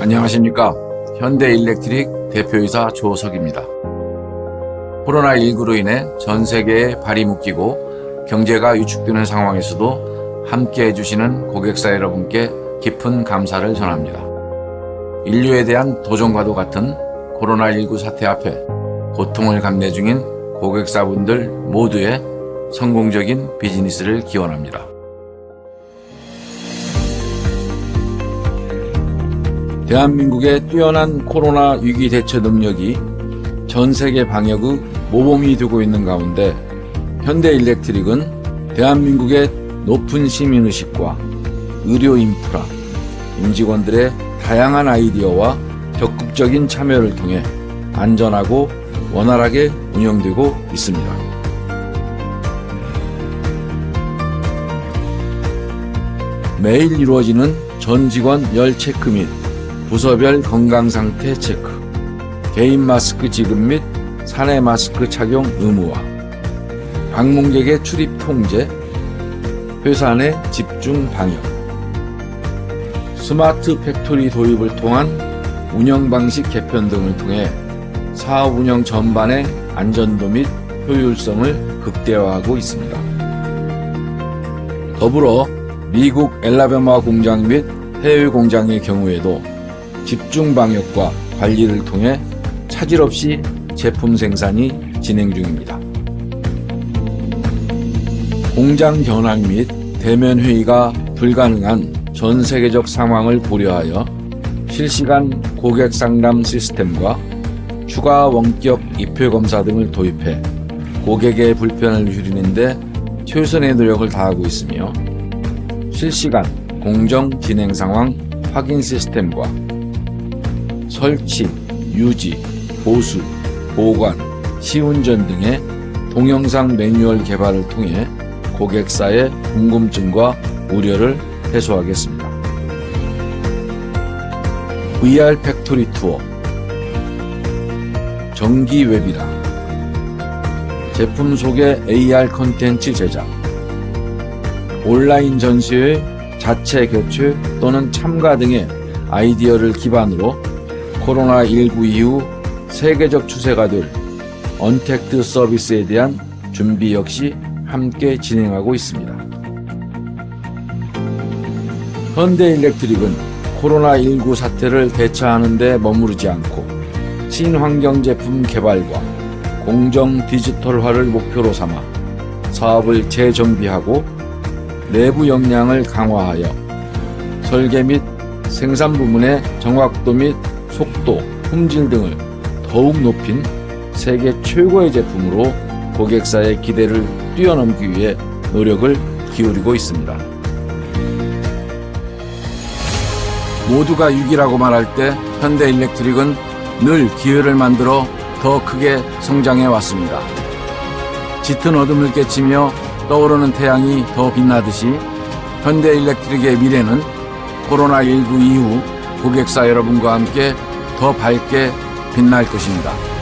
안녕하십니까. 현대일렉트릭 대표이사 조석입니다. 코로나19로 인해 전 세계에 발이 묶이고 경제가 위축되는 상황에서도 함께 해주시는 고객사 여러분께 깊은 감사를 전합니다. 인류에 대한 도전과도 같은 코로나19 사태 앞에 고통을 감내 중인 고객사분들 모두의 성공적인 비즈니스를 기원합니다. 대한민국의 뛰어난 코로나 위기 대처 능력이 전 세계 방역의 모범이 되고 있는 가운데 현대 일렉트릭은 대한민국의 높은 시민의식과 의료 인프라, 임직원들의 다양한 아이디어와 적극적인 참여를 통해 안전하고 원활하게 운영되고 있습니다. 매일 이루어지는 전 직원 열 체크 및 부서별 건강 상태 체크, 개인 마스크 지급 및 사내 마스크 착용 의무화, 방문객의 출입 통제, 회사 내 집중 방역, 스마트 팩토리 도입을 통한 운영 방식 개편 등을 통해 사업 운영 전반의 안전도 및 효율성을 극대화하고 있습니다. 더불어 미국 엘라베마 공장 및 해외 공장의 경우에도 집중 방역과 관리를 통해 차질 없이 제품 생산이 진행 중입니다. 공장 견학 및 대면 회의가 불가능한 전 세계적 상황을 고려하여 실시간 고객 상담 시스템과 추가 원격 입회 검사 등을 도입해 고객의 불편을 줄이는데 최선의 노력을 다하고 있으며 실시간 공정 진행 상황 확인 시스템과 설치, 유지, 보수, 보관, 시운전 등의 동영상 매뉴얼 개발을 통해 고객사의 궁금증과 우려를 해소하겠습니다. VR 팩토리 투어 정기 웨비나 제품 소개 AR 컨텐츠 제작 온라인 전시회 자체 개최 또는 참가 등의 아이디어를 기반으로 코로나19 이후 세계적 추세가 될 언택트 서비스에 대한 준비 역시 함께 진행하고 있습니다. 현대 일렉트릭은 코로나19 사태를 대처하는 데 머무르지 않고 친환경 제품 개발과 공정 디지털화를 목표로 삼아 사업을 재정비하고 내부 역량을 강화하여 설계 및 생산 부문의 정확도 및 속도, 품질 등을 더욱 높인 세계 최고의 제품으로 고객사의 기대를 뛰어넘기 위해 노력을 기울이고 있습니다. 모두가 위기라고 말할 때 현대 일렉트릭은 늘 기회를 만들어 더 크게 성장해 왔습니다. 짙은 어둠을 깨치며 떠오르는 태양이 더 빛나듯이 현대 일렉트릭의 미래는 코로나19 이후 고객사 여러분과 함께 더 밝게 빛날 것입니다.